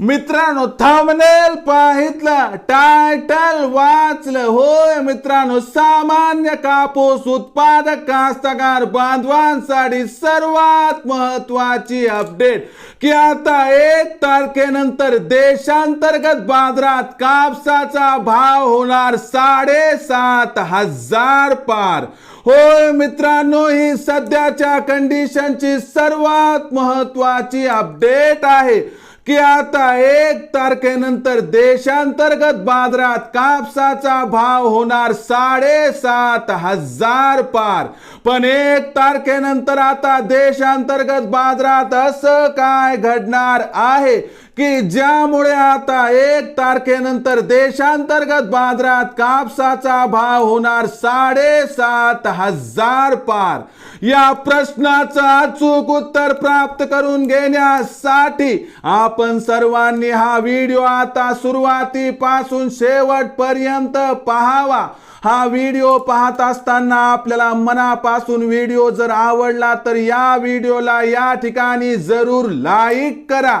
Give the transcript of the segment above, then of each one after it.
मित्रांनो थांबनेल पाहितलं. टायटल वाचलं. होय मित्रांनो सामान्य कापूस उत्पादक कास्तकार बांधवांसाठी सर्वात महत्वाची अपडेट की आता एक तारखेनंतर देशांतर्गत बाजारात कापसाचा भाव होणार साडेसात हजार पार. होय मित्रांनो ही सध्याच्या कंडिशनची सर्वात महत्वाची अपडेट आहे. की आता एक तारखेनंतर देशांतर्गत बाजारात कापसाचा भाव होणार साडेसात हजार पार. पण एक तारखेनंतर आता देशांतर्गत बाजारात असं काय घडणार आहे? की ज्यामुळे आता एक तारखेनंतर देशांतर्गत बाजारात कापसाचा भाव होणार साडेसात हजार पार. या प्रश्नाचं अचूक उत्तर प्राप्त करून घेण्यासाठी आपण सर्वांनी हा व्हिडिओ आता सुरुवातीपासून शेवटपर्यंत पाहावा. हा व्हिडिओ पाहत असताना आपल्याला मनापासून व्हिडिओ जर आवडला तर या व्हिडिओला या ठिकाणी जरूर लाईक करा.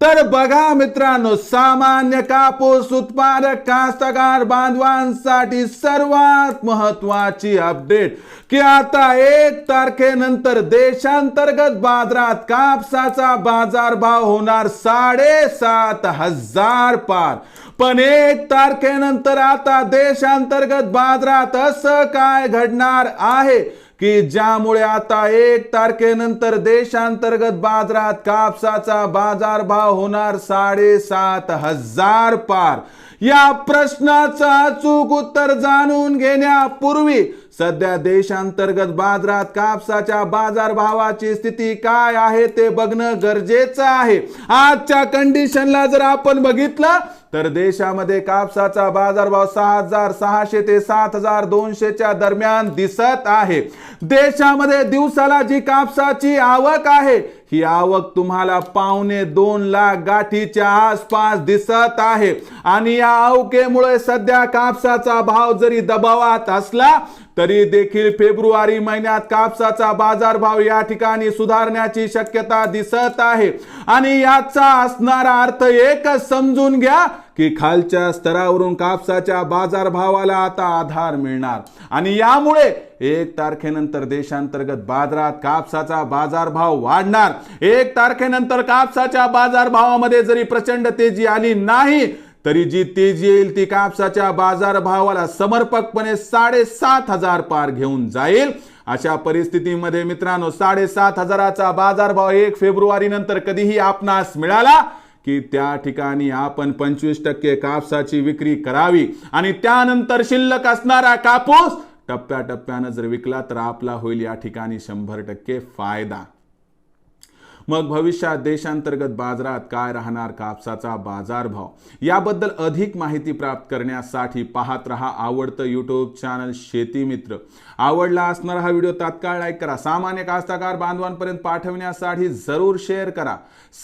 तर बघा मित्रांनो सामान्य कापूस उत्पादक कास्तकार बांधवांसाठी सर्वात महत्वाची अपडेट की आता एक तारखेनंतर देशांतर्गत बाजारात कापसाचा बाजारभाव होणार साडेसात हजार पार. पण एक तारखेनंतर आता देशांतर्गत बाजारात असं काय घडणार आहे? की ज्यामुळे आता एक तारखेनंतर देशांतर्गत बाजारात कापसाचा बाजारभाव होणार साडेसात हजार पार. या प्रश्नाचं अचूक उत्तर जाणून घेण्यापूर्वी सध्या देशांतर्गत बाजारात कापसाच्या बाजारभावाची स्थिती काय आहे ते बघणं गरजेचं आहे. आजच्या कंडिशनला जर आपण बघितलं तर देशामध्ये कापसाचा बाजारभाव सहा हजार सहाशे ते सात हजार दोनशेच्या दरम्यान दिसत आहे. देशामध्ये दिवसाला जी कापसाची आवक आहे ही आवक तुम्हाला पावणे दोन लाख गाठीच्या आसपास दिसत आहे. आणि या आवकेमुळे सध्या कापसाचा भाव जरी दबावात असला तरी देखील फेब्रुवारी महिन्यात कापसाचा बाजारभाव या ठिकाणी सुधारण्याची शक्यता दिसत आहे. आणि याचा असणारा अर्थ एकच समजून घ्या की खालच्या स्तरावरून कापसाच्या बाजारभावाला आता आधार मिळणार. आणि यामुळे एक तारखेनंतर देशांतर्गत बाजारात कापसाचा बाजारभाव वाढणार. एक तारखेनंतर कापसाच्या बाजारभावामध्ये जरी प्रचंड तेजी आली नाही तरी जी तेजी येईल ती कापसाच्या बाजारभावाला समर्पकपणे साडेसात हजार पार घेऊन जाईल. अशा परिस्थितीमध्ये मित्रांनो साडेसात हजाराचा बाजारभाव एक फेब्रुवारी नंतर कधीही आपणास मिळाला की त्या ठिकाणी आपण पंचवीस टक्के कापसाची विक्री करावी आणि त्यानंतर शिल्लक असणारा कापूस टप्प्याटप्प्यानं जर विकला तर आपला होईल या ठिकाणी शंभर टक्के फायदा. मग भविष्यात देशांतर्गत बाजारात काय राहणार कापसाचा बाजारभाव? याबद्दल अधिक माहिती प्राप्त करण्यासाठी पाहत रहा आवडतं यूट्यूब चॅनल शेती मित्र. आवडला असणारा हा व्हिडिओ तात्काळ लाईक करा. सामान्य कास्तकार बांधवांपर्यंत पाठवण्यासाठी जरूर शेअर करा.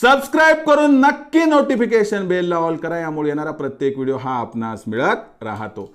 सबस्क्राईब करून नक्की नोटिफिकेशन बेलला ऑल करा. यामुळे येणारा प्रत्येक व्हिडिओ हा आपणास मिळत राहतो.